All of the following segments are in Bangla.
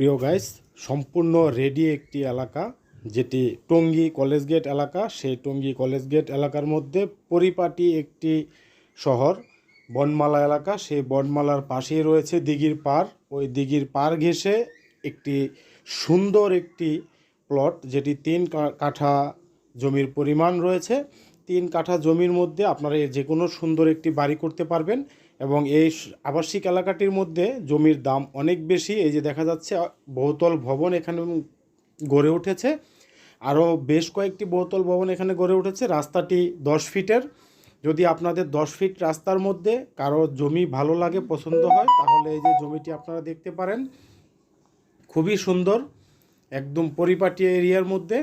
প্রিয় গাইস সম্পূর্ণ রেডি একটি এলাকা, যেটি টঙ্গী কলেজ গেট এলাকা। সেই টঙ্গী কলেজ গেট এলাকার মধ্যে পরিপাটি একটি শহর, বনমালা এলাকা। সেই বনমালার পাশেই রয়েছে দিঘির পার। ওই দিঘির পার ঘেঁষে একটি সুন্দর একটি প্লট যেটি তিন কাঠা জমির পরিমাণ রয়েছে। তিন কাঠা জমির মধ্যে আপনারা যে কোনো সুন্দর একটি বাড়ি করতে পারবেন এবং এই আবাসিক এলাকাটির মধ্যে জমির দাম অনেক বেশি। এই যে দেখা যাচ্ছে, বহুতল ভবন এখানে গড়ে উঠেছে। আরও বেশ কয়েকটি বহুতল ভবন এখানে গড়ে উঠেছে। রাস্তাটি দশ ফিটের। যদি আপনাদের দশ ফিট রাস্তার মধ্যে কারও জমি ভালো লাগে, পছন্দ হয়, তাহলে এই যে জমিটি আপনারা দেখতে পারেন। খুবই সুন্দর, একদম পরিপাটি এরিয়ার মধ্যে,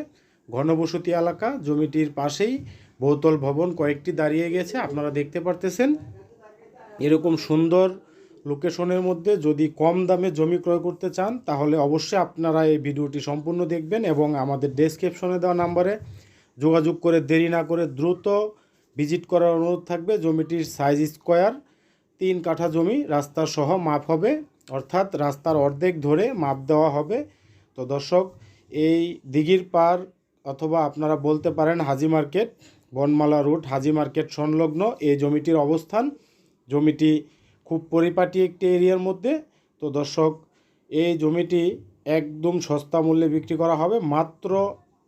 ঘনবসতি এলাকা, জমিটির পাশেই। বহুতল ভবন কয়েকটি দাঁড়িয়ে গেছে, আপনারা দেখতে পারতেছেন। এরকম সুন্দর লোকেশনের মধ্যে যদি কম দামে জমি ক্রয় করতে চান, তাহলে অবশ্যই আপনারা এই ভিডিওটি সম্পূর্ণ দেখবেন এবং আমাদের ডেসক্রিপশনে দেওয়া নাম্বারে যোগাযোগ করে দেরি না করে দ্রুত ভিজিট করার অনুরোধ থাকবে। জমিটির সাইজ স্কোয়ার তিন কাঠা জমি, রাস্তা সহ মাপ হবে, অর্থাৎ রাস্তার অর্ধেক ধরে মাপ দেওয়া হবে। তো দর্শক, এই দিঘির পার অথবা আপনারা বলতে পারেন Haji market Banamala route Haji market সংলগ্ন। এই জমিটির অবস্থান, জমিটি খুব পরিপাটি একটি এরিয়ার মধ্যে। তো দর্শক, এই জমিটি একদম সস্তা মূল্যে বিক্রি করা হবে, মাত্র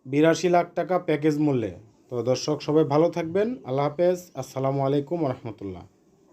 বিরাশি লাখ টাকা প্যাকেজ মূল্যে। তো দর্শক, সবাই ভালো থাকবেন। আল্লাহ হাফেজ। আসসালামু আলাইকুম রহমতুল্লাহ।